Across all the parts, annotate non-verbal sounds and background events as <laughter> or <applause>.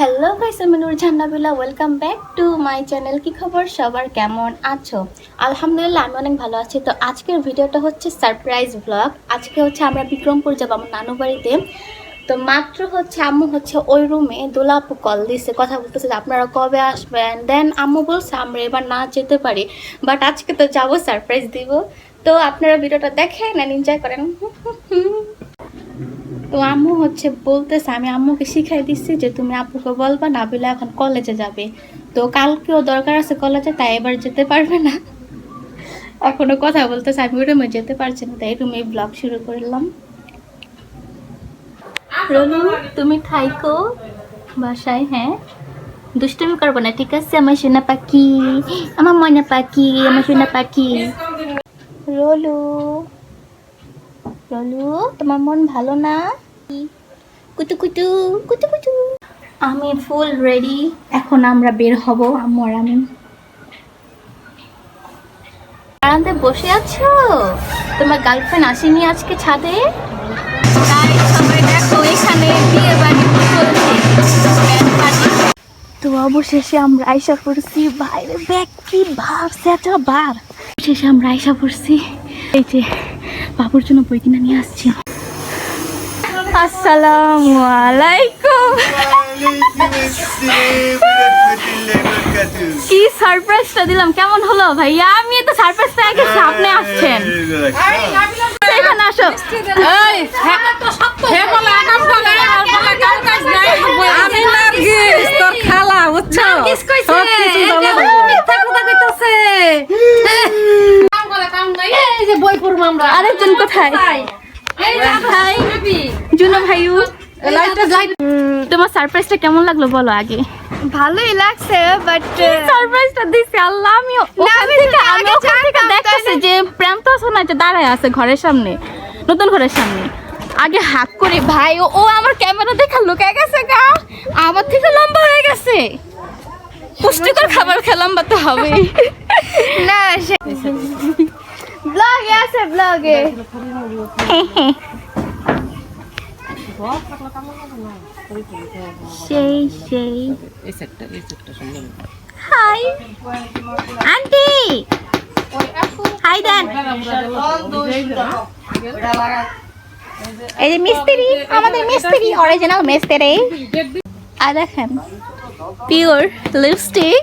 Hello guys আমি Nur Jannabilla welcome back to my channel কি খবর? সবার কেমন আছো? আলহামদুলিল্লাহ, আমি অনেক ভালো আছি। তো আজকের ভিডিওটা হচ্ছে সারপ্রাইজ ব্লগ আজকে হচ্ছে আমরা বিক্রমপুর যাব আমার নানু বাড়িতে। তো মাত্র হচ্ছে আম্মু হচ্ছে ওই রুমে দোলাপু কল দিছে, কথা বলতেছে আপনারা কবে আসবেন? দেন আম্মু বলছে, আমরা এবার না যেতে পারি বাট আজকে তো যাব সারপ্রাইজ দিব। তো আপনারা ভিডিওটা দেখেন এনজয় করেন। <laughs> তো আম্মু হচ্ছে বলতেছে আমি আম্মুকে শিখাই দিচ্ছি যে তুমি আপুকে বলবা নাবিলা এখন কলেজে যাবে। তো কালকেও দরকার আছে কলেজে তাই এবার যেতে পারবে না। এখনও কথা বলতেছে আমি রুমে যেতে পারছি না। তাই রুমে ব্লগ শুরু করলাম। রনু তুমি থাইকো বাসায় হ্যাঁ? দুষ্টুমি করব না ঠিক আছে? আমার সোনা পাখি আমার ময়না পাখি আমার সোনা পাখি। রলু রলু তোমার মন ভালো না? কুতু কুতু কুতু কুতু আমি ফুল রেডি, এখন আমরা বের হব, আম্মু আর আমি। বারান্দায় বসে আছো? তোমার গার্লফ্রেন্ড আসেনি আজকে ছাদে? এখানে বিয়ে বাড়ি। তো অবশেষে আমরা আইসা পড়ছি, বাইরে। ব্যাগ কি ভাব সেটা বার শেষে আমরা আইসা পড়ছি। এই যে বাবুর জন্য বই কিনে নিয়ে আসছি। কি সারপ্রাইজটা দিলাম, কেমন হলো ভাইয়া? তো আসছেন। আসো। খালা নার্গিস কইছে। সব কিছু জমা দেবো। মিথ্যা কথা কইতাছে। এই যে বই পড়ব আমরা। হাই। জুনো ভাইউ জ্বালাই। তোমার সারপ্রাইজটা কেমন লাগল বলো আগে? ভালোই লাগছে বাট সারপ্রাইজটা দিছি? আল্লাহ আমি আগে থেকে দেখতেছি যে প্রেম তো শোনা যে দাঁড়ায় আছে ঘরের সামনে নতুন ঘরের সামনে। আগে হাক করে ভাই ও ও আমার ক্যামেরা দেখে লুকায় গেছে গা। আমার থেকে লম্বা হয়ে গেছে। পুষ্টিকর খাবার খেলাম বা তো হবে। <laughs> না ব্লগে। সেই সেই। হাই। আন্টি! হাই দেন। এই যে মিস্ত্রি আমাদের মিস্ত্রি অরিজিনাল মিস্ত্রি। আর দেখেন পিওর লিপস্টিক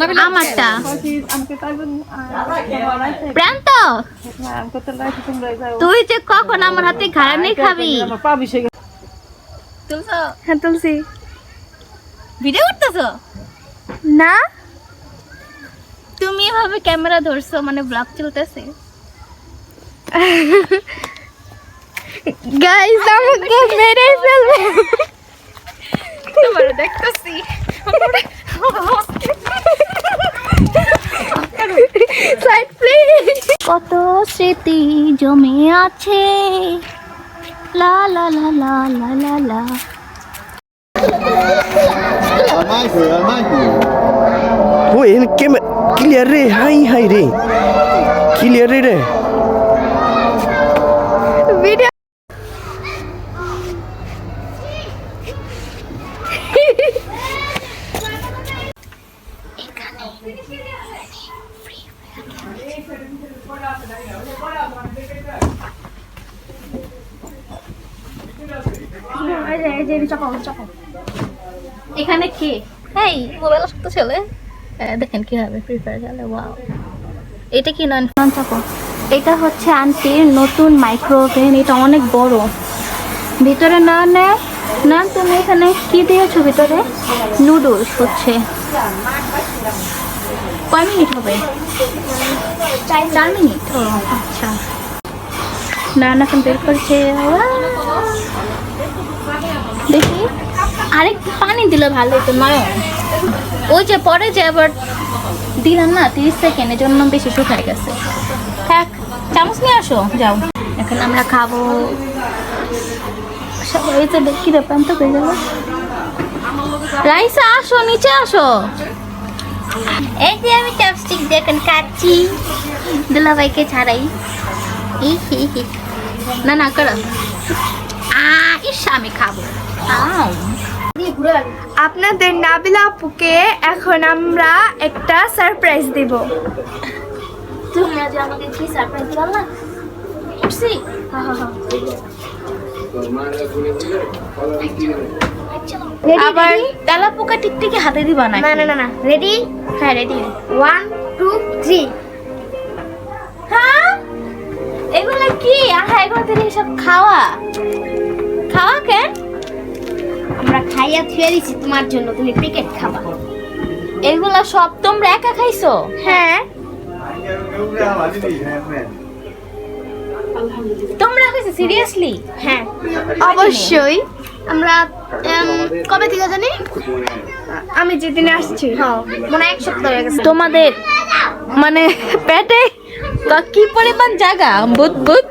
নাবিলা? আমারটা। প্রান্ত। তুই যে কখন আমার হাতে ঘাড়ানি খাবি? হ্যাঁ তুলসি ভিডিও করতেছো? না। তুমি এভাবে ক্যামেরা ধরছো মানে ব্লগ চলতেছে। গাইস আমাকে মেরে ফেলবে। তোমার দেখতেছি। কত স্মৃতি জমে আছে লা লা লা লা লা লা লা ও এন কেমে ক্লিয়ার রে হাই হাই রে ক্লিয়ার রে রে এখানে কে? এই মোবাইল শক্ত ছেলে দেখেন কি হবে ফ্রি ফায়ার খেলে ওয়াও এটা কি নন চাপো। এটা হচ্ছে আন্টির নতুন মাইক্রো ওভেন এটা অনেক বড়। ভিতরে না না না তুমি এখানে কি দিয়েছ ভিতরে? নুডলস হচ্ছে। কয় মিনিট হবে? চার মিনিট। ও আচ্ছা। না না এখন বের করছে! দেখি, আরেকটু পানি দিলে ভালো হতো নয় ওই যে পরে যে আবার দিলাম না, তিরিশ সেকেন্ডের জন্য বেশি শুকায় গেছে। থাক, চামচ নিয়ে আসো, যাও। এখন আমরা খাব। সবাই তো দেখি রে প্রান্ত হয়ে যাবে রাইসা, আসো, নিচে আসো। এই যে আমি চাপস্টিক দিয়ে এখন খাচ্ছি। দুলাভাইকে ছাড়াই। না না, করো। আমি খাব। আপনাদের নাবিলা আপুকে এখন আমরা একটা সারপ্রাইজ দিব। তোমরা যে আমাকে কি সারপ্রাইজ দিলাম না? খুশি আবার তেলা পোকা টিকটিকি হাতে দিবা না না না না না। রেডি হ্যাঁ রেডি ওয়ান টু থ্রি হ্যাঁ? এগুলো কি? আহা এগুলো সব খাওয়া। খাওয়া কেন? আমরা খাইয়া থুয়ে দিছি তোমার জন্য তুমি প্যাকেট খাবা। এগুলা সব তোমরা একা খাইছো? হ্যাঁ। তোমরা খাইছো সিরিয়াসলি হ্যাঁ। অবশ্যই। আমরা কবে থেকে জানি? আমি যেদিনে আসছি। মনে হয় এক সপ্তাহ হয়ে গেছে। তোমাদের মানে পেটে কি পরিমাণ জায়গা বুত বুত